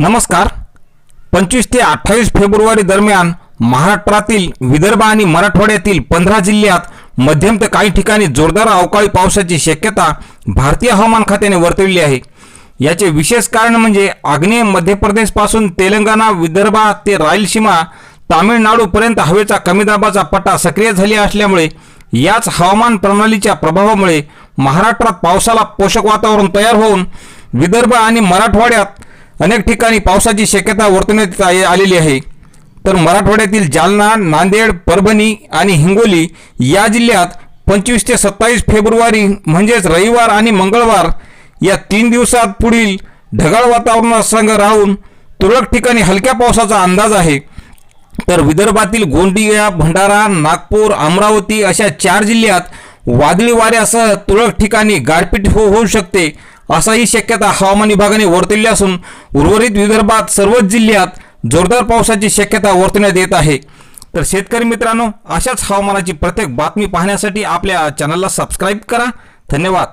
नमस्कार. पंचवीस ते अठ्ठावीस फेब्रुवारी दरम्यान महाराष्ट्रातील विदर्भ आणि मराठवाड्यातील पंधरा जिल्ह्यात मध्यम ते काही ठिकाणी जोरदार अवकाळी पावसाची शक्यता भारतीय हवामान खात्याने वर्तविली आहे. याचे विशेष कारण म्हणजे आग्नेय मध्य प्रदेशपासून तेलंगणा विदर्भा ते रायलसीमा तामिळनाडूपर्यंत हवेचा कमी दाबाचा पट्टा सक्रिय झाली असल्यामुळे याच हवामान प्रणालीच्या प्रभावामुळे महाराष्ट्रात पावसाला पोषक वातावरण तयार होऊन विदर्भ आणि मराठवाड्यात अनेक ठिकाणी पावसाची शक्यता वर्तवण्यात आलेली आहे. तर मराठवाड्यातील जालना नांदेड परभणी आणि हिंगोली या जिल्ह्यात पंचवीस ते सत्तावीस फेब्रुवारी म्हणजेच रविवार आणि मंगळवार या तीन दिवसात पुढील ढगाळ वातावरणासंग राहून तुरळक ठिकाणी हलक्या पावसाचा अंदाज आहे. तर विदर्भातील गोंदिया भंडारा नागपूर अमरावती अशा चार जिल्ह्यात वादळी वाऱ्यासह तुरळक ठिकाणी गारपीट हो होऊ शकते. असाही शक्यता हवामान विभागाने वर्तवली असून उर्वरित विदर्भात सर्वच जिल्ह्यात जोरदार पावसाची शक्यता वर्तवण्यात येत आहे. तर शेतकरी मित्रांनो अशाच हवामानाची प्रत्येक बातमी पाहण्यासाठी आपल्या चॅनलला सबस्क्राईब करा. धन्यवाद.